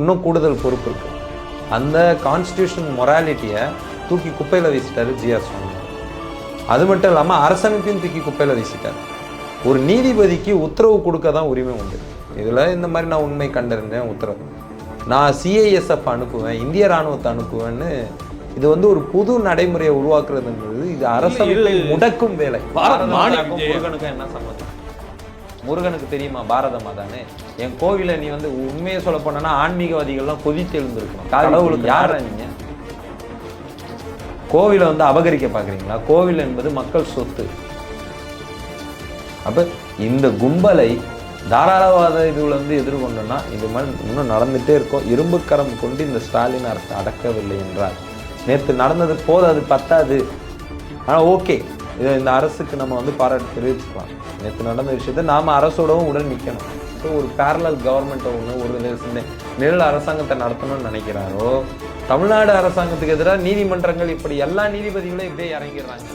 இன்னும் கூடுதல் பொறுப்பு இருக்கு. அந்த கான்ஸ்டியூஷன் மொராலிட்டியை தூக்கி குப்பையில் வீசிட்டாரு ஜிஆர் சுவாமி அது மட்டும் இல்லாமல் அரசமைப்பையும் தூக்கி குப்பையில் வீசிட்டார். ஒரு நீதிபதிக்கு உத்தரவு கொடுக்க தான் உரிமை உண்டு. இதில் இந்த மாதிரி நான் உண்மை கண்டறிந்தேன் உத்தரவு. நான் சிஐஎஸ்எஃப் அனுப்புவேன் இந்திய ராணுவத்தை அனுப்புவேன்னு இது வந்து ஒரு புது நடைமுறையை உருவாக்குறதுன்றது இது அரசமைப்பை முடக்கும் வேலை. என்ன சம்மந்தம் முருகனுக்கு தெரியுமா? பாரதமா தானே. என் கோவிலை நீ வந்து உண்மையை சொல்ல போனா ஆன்மீகவாதிகள்லாம் கொதித்து எழுந்திருக்கணும். கடவுளுக்கு யாரா நீங்க? கோவிலை வந்து அபகரிக்க பார்க்குறீங்களா? கோவில் என்பது மக்கள் சொத்து. அப்ப இந்த கும்பலை தாராளவாத இதுல வந்து எதிர்கொண்டோம்னா இது மாதிரி இன்னும் நடந்துட்டே இருக்கும். இரும்புக்கரம் கொண்டு இந்த ஸ்டாலின் அரசு அடக்கவில்லை என்றார். நேற்று நடந்தது போதும் அது பத்தாது. ஆனா ஓகே. இதை இந்த அரசுக்கு நம்ம வந்து பாராட்டு தெரிவிச்சுக்கலாம். நேற்று நடந்த விஷயத்தை நாம அரசோடவும் உடன் நிற்கணும் ஸோ ஒரு பேரலல் கவர்மெண்ட்டை ஒன்று ஒரு நிழல் அரசாங்கத்தை நடத்தணும்னு நினைக்கிறாரோ தமிழ்நாடு அரசாங்கத்துக்கு எதிராக நீதிமன்றங்கள் இப்படி எல்லா நீதிபதிகளும் இப்படியே இறங்கிடுறாங்க.